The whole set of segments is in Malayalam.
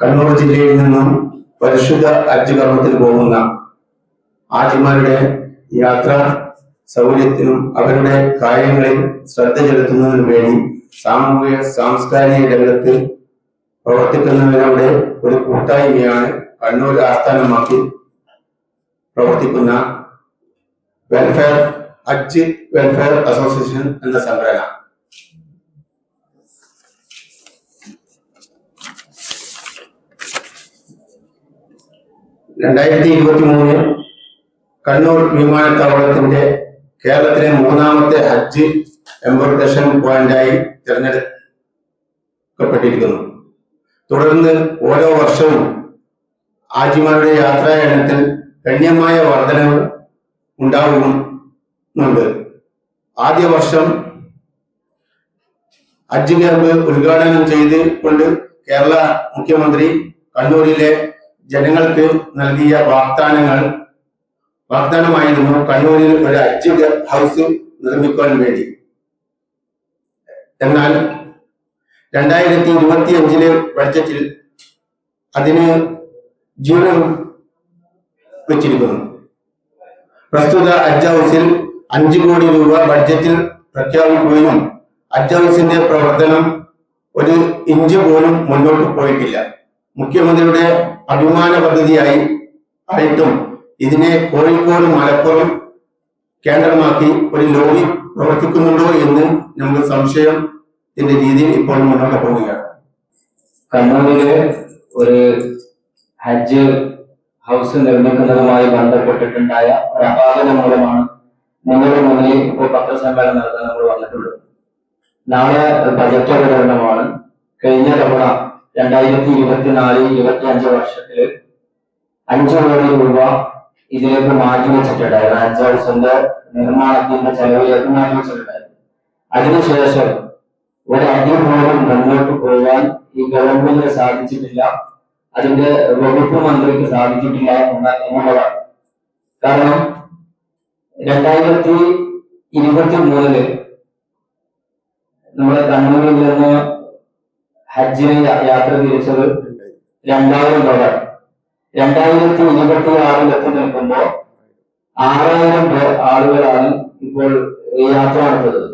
കണ്ണൂർ ജില്ലയിൽ നിന്നും പരിശുദ്ധ ഹജ്ജ് പോകുന്ന ആജിമാരുടെ യാത്ര സൗകര്യത്തിനും അവരുടെ കാര്യങ്ങളിൽ ശ്രദ്ധ ചെലുത്തുന്നതിനു വേണ്ടി സാമൂഹിക സാംസ്കാരിക രംഗത്ത് പ്രവർത്തിക്കുന്നവരുടെ ഒരു കൂട്ടായ്മയാണ് കണ്ണൂർ ആസ്ഥാനമാക്കി പ്രവർത്തിക്കുന്ന വെൽഫെയർ ഹജ്ജ് വെൽഫെയർ അസോസിയേഷൻ എന്ന സംഘടന. രണ്ടായിരത്തി ഇരുപത്തി മൂന്ന് കണ്ണൂർ വിമാനത്താവളത്തിന്റെ കേരളത്തിലെ മൂന്നാമത്തെ ഹജ്ജ് എംബോർട്ടേഷൻ പോയിന്റായി തിരഞ്ഞെടുക്കപ്പെട്ടിരിക്കുന്നു. തുടർന്ന് ഓരോ വർഷവും ആജിമാരുടെ യാത്രാ എണ്ണത്തിൽ ഗണ്യമായ വർധനവ് ഉണ്ടാവുന്നുണ്ട്. ആദ്യ വർഷം ഹജ്ജ് ഉദ്ഘാടനം ചെയ്തുകൊണ്ട് കേരള മുഖ്യമന്ത്രി കണ്ണൂരിലെ ജനങ്ങൾക്ക് നൽകിയ വാഗ്ദാനങ്ങൾ വാഗ്ദാനമായിരുന്നു കണ്ണൂരിൽ ഒരു ഹജ്ജ് ഹൗസ് നിർമ്മിക്കാൻ വേണ്ടി. എന്നാൽ രണ്ടായിരത്തി ഇരുപത്തി അഞ്ചിലെ ബഡ്ജറ്റിൽ അതിന് ജീവൻ വെച്ചിരിക്കുന്നു. പ്രസ്തുത അജ്ജ ഹൗസിൽ അഞ്ചു കോടി രൂപ ബഡ്ജറ്റിൽ പ്രഖ്യാപിക്കുകയും അജ്ജ ഹൗസിന്റെ പ്രവർത്തനം ഒരു ഇഞ്ച് പോലും മുന്നോട്ട് പോയിട്ടില്ല. മുഖ്യമന്ത്രിയുടെ അഭിമാന പദ്ധതിയായി ആയിട്ടും ഇതിനെ കോഴിക്കോട് മലപ്പുറം കേന്ദ്രമാക്കി ഒരു ലോബി പ്രവർത്തിക്കുന്നുണ്ടോ എന്ന് നമുക്ക് സംശയത്തിന്റെ രീതിയിൽ ഇപ്പോൾ മുന്നോട്ട് പോവുകയാണ്. കണ്ണൂരിൽ ഒരു ഹജ്ജ് ഹൗസ് നിർമ്മിക്കുന്നതുമായി ബന്ധപ്പെട്ടിട്ടുണ്ടായ ഒരു അപാകത മൂലമാണ് നിങ്ങളുടെ മുന്നിൽ ഇപ്പോൾ പത്രസമ്മേളനം നടത്താൻ നമ്മൾ വന്നിട്ടുള്ളത്. നാളെ ബജറ്റ് അവതരണമാണ് കഴിഞ്ഞ തവണ രണ്ടായിരത്തി ഇരുപത്തിനാല് ഇരുപത്തി അഞ്ച് വർഷത്തിൽ അഞ്ചു കോടി രൂപ ഇതിലേക്ക് മാറ്റി വെച്ചിട്ടുണ്ടായിരുന്നു. ഹൗസിന്റെ നിർമ്മാണത്തിന്റെ ചെലവിലേക്ക് മാറ്റി വെച്ചിട്ടുണ്ടായിരുന്നു. അതിനുശേഷം ഒരടി പോലും മുന്നോട്ട് പോകാൻ ഈ ഗവൺമെന്റിന് സാധിച്ചിട്ടില്ല. അതിന്റെ വകുപ്പ് മന്ത്രിക്ക് സാധിച്ചിട്ടില്ല എന്ന എന്നുള്ളതാണ് കാരണം രണ്ടായിരത്തി ഇരുപത്തി മൂന്നിൽ നമ്മുടെ കണ്ണൂരിൽ നിന്ന് ഹജ്ജിന് യാത്ര തിരിച്ചത് രണ്ടായിരം ഡോളർ. രണ്ടായിരത്തി ഇരുപത്തി ആറിൽ എത്തി നിൽക്കുമ്പോൾ ആറായിരം പേർ ആളുകളാണ് ഇപ്പോൾ യാത്ര നടത്തുന്നത്.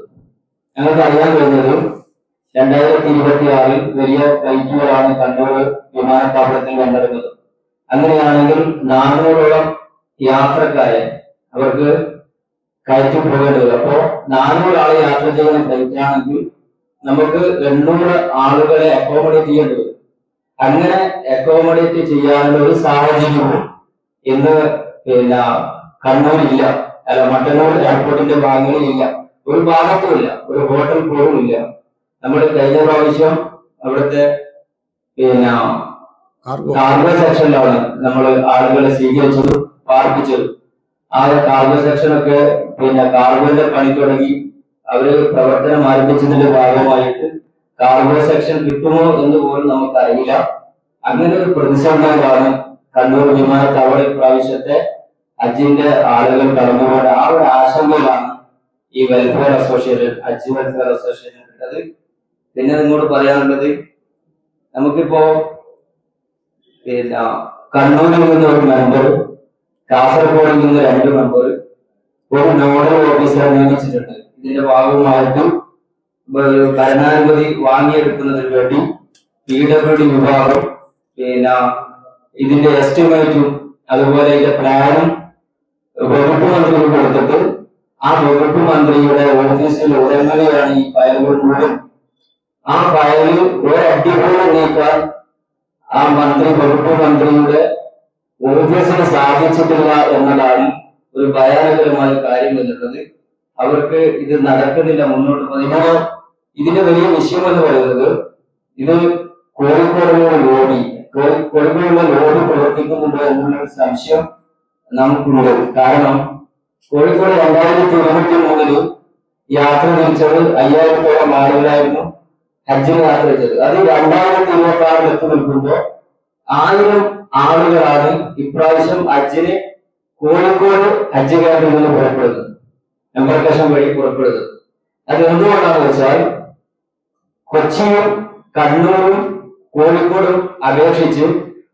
ഞങ്ങൾക്ക് അറിയാൻ കഴിഞ്ഞത് രണ്ടായിരത്തി ഇരുപത്തി ആറിൽ വലിയ ഫ്ലൈറ്റുകളാണ് കണ്ണൂർ വിമാനത്താവളത്തിൽ കണ്ടിരുന്നത് അങ്ങനെയാണെങ്കിൽ നാനൂറോളം യാത്രക്കാരെ അവർക്ക് കയറ്റി പോകേണ്ടത് അപ്പോ നാനൂറ് ആൾ യാത്ര ചെയ്യുന്ന ഫ്ലൈറ്റ് ആണെങ്കിൽ നമുക്ക് എണ്ണൂറ് ആളുകളെ അക്കോമഡേറ്റ് ചെയ്യേണ്ടി വരും. അങ്ങനെ അക്കോമഡേറ്റ് ചെയ്യാനുള്ള ഒരു സാഹചര്യവും ഇന്ന് പിന്നെ കണ്ണൂരില്ല. അല്ല മട്ടന്നൂർ എയർപോർട്ടിന്റെ ഭാഗങ്ങളിലില്ല. ഒരു ഭാഗത്തും ഇല്ല ഒരു ഹോട്ടൽ പോലും ഇല്ല നമ്മൾ കഴിഞ്ഞ പ്രാവശ്യം അവിടുത്തെ പിന്നെ കാർഗോ സെക്ഷനിലാണ് നമ്മൾ ആളുകളെ സ്വീകരിച്ചത് പാർപ്പിച്ചത്. ആ കാർഗോ സെക്ഷനൊക്കെ പിന്നെ കാർഗോന്റെ പണി തുടങ്ങി അവർ പ്രവർത്തനം ആരംഭിച്ചതിന്റെ ഭാഗമായിട്ട് കാർഗോ സെക്ഷൻ കിട്ടുമോ എന്ന് പോലും നമുക്കറിയില്ല. അങ്ങനെ ഒരു പ്രതിസന്ധികളാണ് കണ്ണൂർ വിമാനത്താവള ഇപ്രാവശ്യത്തെ അജിന്റെ ആളുകൾ കടന്നുപോയ ആ ഒരു ആശങ്കയിലാണ് ഈ welfare association Aji welfare association കിട്ടത്. പിന്നെ നിങ്ങളോട് പറയാനുള്ളത് നമുക്കിപ്പോ പിന്നെ കണ്ണൂരിൽ നിന്ന് ഒരു മെമ്പർ കാസർഗോഡിൽ നിന്ന് രണ്ട് മെമ്പർ ഒരു നോഡൽ ഓഫീസറെ നിയമിച്ചിട്ടുണ്ട്. ഇതിന്റെ ഭാഗമായിട്ട് ഒരു ഭരണാനുമതി വാങ്ങിയെടുക്കുന്നതിന് വേണ്ടി പി ഡബ്ല്യു ഡി വിഭാഗം പിന്നെ ഇതിന്റെ എസ്റ്റിമേറ്റും അതുപോലെ ഇതിന്റെ പ്ലാനും വകുപ്പ് മന്ത്രിക്ക് കൊടുത്തിട്ട് ആ വകുപ്പ് മന്ത്രിയുടെ ഓഫീസിൽ ഉടമയാണ് ഈ ഫയലുകൾ മുഴുവൻ. ആ ഫയലിൽ ഒരടി പോലും നീക്കാൻ ആ മന്ത്രി വകുപ്പ് മന്ത്രിയുടെ ഓഫീസിന് സാധിച്ചിട്ടില്ല എന്നതാണ് ഒരു ഭയാനകരമായ കാര്യം എന്നുള്ളത് അവർക്ക് ഇത് നടക്കുന്നില്ല മുന്നോട്ട് പോകുന്നത് ഇതിന് ഇതിന്റെ വലിയ വിഷയം എന്ന് പറയുന്നത് ഇത് കോഴിക്കോടുള്ള ലോബി കോഴി- കോഴിക്കോടുള്ള ലോബി പ്രവർത്തിക്കുന്നുണ്ടോ എന്നുള്ള സംശയം നമുക്കുണ്ട്. കാരണം കോഴിക്കോട് രണ്ടായിരത്തി ഇരുപത്തി മൂന്നിൽ യാത്ര തിരിച്ചത് അയ്യായിരത്തോളം ആളുകളായിരുന്നു ഹജ്ജിന് യാത്ര വെച്ചത് അത് രണ്ടായിരത്തി ഇരുപത്തി ആറിൽ എത്തി നിൽക്കുമ്പോൾ ആയിരം ആളുകളാണ് ഇപ്രാവശ്യം ഹജ്ജിന് കോഴിക്കോട് ഹജ്ജ് ക്യാമ്പിൽ നിന്ന് പുറപ്പെടുന്നത്. എംബർക്കേഷൻ വഴി പുറപ്പെടുന്നത്. അത് എന്തുകൊണ്ടാണെന്ന് വെച്ചാൽ കൊച്ചിയും കണ്ണൂരും കോഴിക്കോടും അപേക്ഷിച്ച്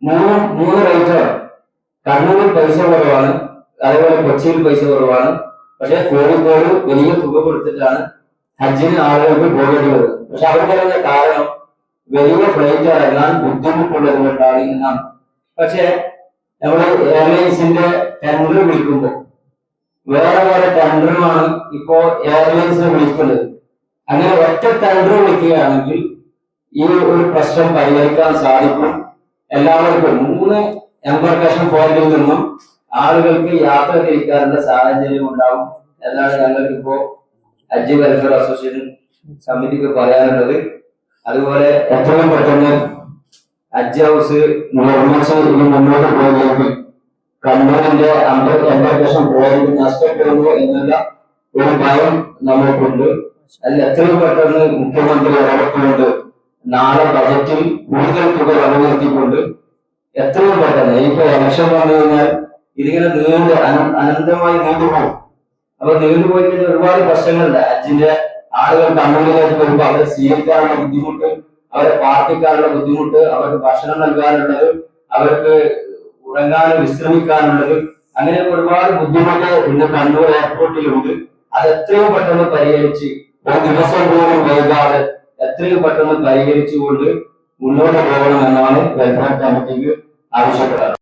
മൂന്ന് മൂന്ന് റേറ്റാണ് കണ്ണൂരിൽ പൈസ കുറവാണ്. അതേപോലെ കൊച്ചിയിൽ പൈസ കുറവാണ്. പക്ഷെ കോഴിക്കോട് വലിയ തുക കൊടുത്തിട്ടാണ് ഹജ്ജിന് ആളുകൾക്ക് പോകേണ്ടി വരുന്നത് പക്ഷെ അവർ പറയുന്ന കാരണം വലിയ ഫ്ലൈറ്റ് ഇറങ്ങാൻ ബുദ്ധിമുട്ടുള്ളത് കൊണ്ടാണ് എന്നാണ്. പക്ഷെ നമ്മൾ എയർലൈൻസിന്റെ ടെൻഡർ വിളിക്കുമ്പോൾ വേറെ വേറെ ടെൻഡറുമാണ് ഇപ്പോ എയർലൈൻസിനെ വിളിക്കുന്നത്. അങ്ങനെ ഒറ്റ ടെൻഡർ വിളിക്കുകയാണെങ്കിൽ ഈ ഒരു പ്രശ്നം പരിഹരിക്കാൻ സാധിക്കും. എല്ലാവർക്കും മൂന്ന് എംബർക്കേഷൻ പോയിന്റിൽ നിന്നും ആളുകൾക്ക് യാത്ര തിരിക്കാനുള്ള സാഹചര്യം ഉണ്ടാവും. എന്നാണ് ഞങ്ങൾക്ക് ഇപ്പോ ഹജ്ജ് വെൽഫെയർ അസോസിയേഷൻ സമിതിക്ക് പറയാനുള്ളത്. അതുപോലെ എത്രയും പെട്ടെന്ന് ഹജ്ജ് ഹൗസ് നിർമ്മിച്ച് ഇനി മുന്നോട്ട് പോയില്ലെങ്കിൽ കണ്ണൂരിന്റെ അമ്പത് ലക്ഷം പോയിന്റ് നഷ്ടപ്പെടുന്നു എന്നുള്ള ഒരു ഭയം നമുക്കുണ്ട്. അതിൽ എത്രയും പെട്ടെന്ന് മുഖ്യമന്ത്രി ഇടപെട്ടുകൊണ്ട് നാളെ ബജറ്റിൽ കൂടുതൽ തുക വകനിർത്തിക്കൊണ്ട് എത്രയും പെട്ടെന്ന് ഇപ്പൊ ഇലക്ഷൻ വന്നു കഴിഞ്ഞാൽ ഇതിങ്ങനെ നീണ്ട് അന- അനന്തമായി നീണ്ടുപോകും അപ്പൊ നീണ്ടുപോയി കഴിഞ്ഞാൽ ഒരുപാട് പ്രശ്നങ്ങളുണ്ട്. ഹജ്ജിന്റെ ആളുകൾ കണ്ണൂരിലേക്ക് വരുമ്പോൾ അവരെ സ്വീകരിക്കാനുള്ള ബുദ്ധിമുട്ട് അവരെ പാർട്ടിക്കാരുടെ ബുദ്ധിമുട്ട് അവർക്ക് ഭക്ഷണം നൽകാനുള്ളത് അവർക്ക് ഉറങ്ങാനും വിശ്രമിക്കാനുള്ളത്. അങ്ങനെ ഒരുപാട് ബുദ്ധിമുട്ട് ഇന്ന് കണ്ണൂർ എയർപോർട്ടിലുണ്ട്. അത് എത്രയും പെട്ടെന്ന് പരിഹരിച്ച് ഒരു ദിവസം പോലും വൈകാതെ എത്രയും പെട്ടെന്ന് പരിഹരിച്ചുകൊണ്ട് മുന്നോട്ട് പോകണമെന്നാണ് വെൽഫെയർ കമ്മിറ്റിക്ക് ആവശ്യപ്പെടാറ്